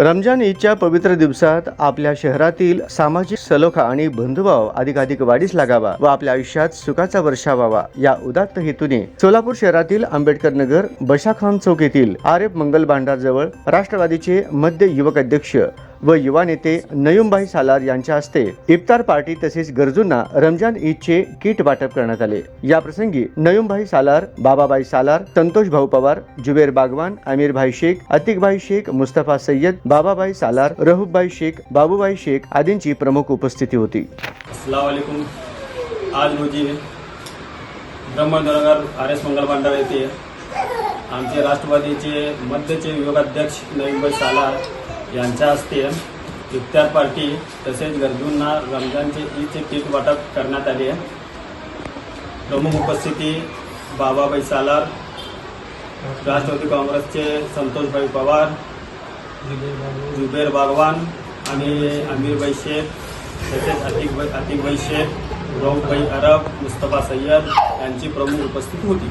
रमजान ईदच्या पवित्र दिवसात आपल्या शहरातील सामाजिक सलोखा आणि बंधुभाव अधिकाधिक वाढीस लागावा व आपल्या आयुष्यात सुखाचा वर्षा व्हावा या उदात्त हेतूने सोलापूर शहरातील आंबेडकर नगर बशाखान चौक येथील आरेफ मंगल भांडार जवळ राष्ट्रवादीचे मध्य युवक अध्यक्ष व युवा नेते नयुमबाई सालार यांच्या हस्ते इफ्तार पार्टी तसेच गरजूंना रमजान ईदचे किट वाटप करण्यात आले. या प्रसंगी नयुमभाई सालार बाबाबाई सालार संतोष भाऊ पवार जुबेर बागवान अमीरभाई शेख अतिकभाई शेख मुस्तफा सय्यद बाबाबाई सालार रहुबाई शेख बाबूबाई शेख आदींची प्रमुख उपस्थिती होती. आज रोजी ब्रह्मनगर आर एस मंगल भांडार येथे आमचे राष्ट्रवादीचे मध्यचे विभागाध्यक्ष नवीनभाई सालार यांच्या हस्ते इफ्तार पार्टी तसेच गरजूंना रमजानचे ईदचे किट वाटप करण्यात आले प्रमुख उपस्थिती बाबाबाई सालार राष्ट्रवादी काँग्रेसचे संतोषभाई पवार जुबेर बागवान आणि अमीरभाई शेख तसेच अतिकभाई अतिकभाई शेख रौफभाई अरब मुस्तफा सय्यद यांची प्रमुख उपस्थिती होती.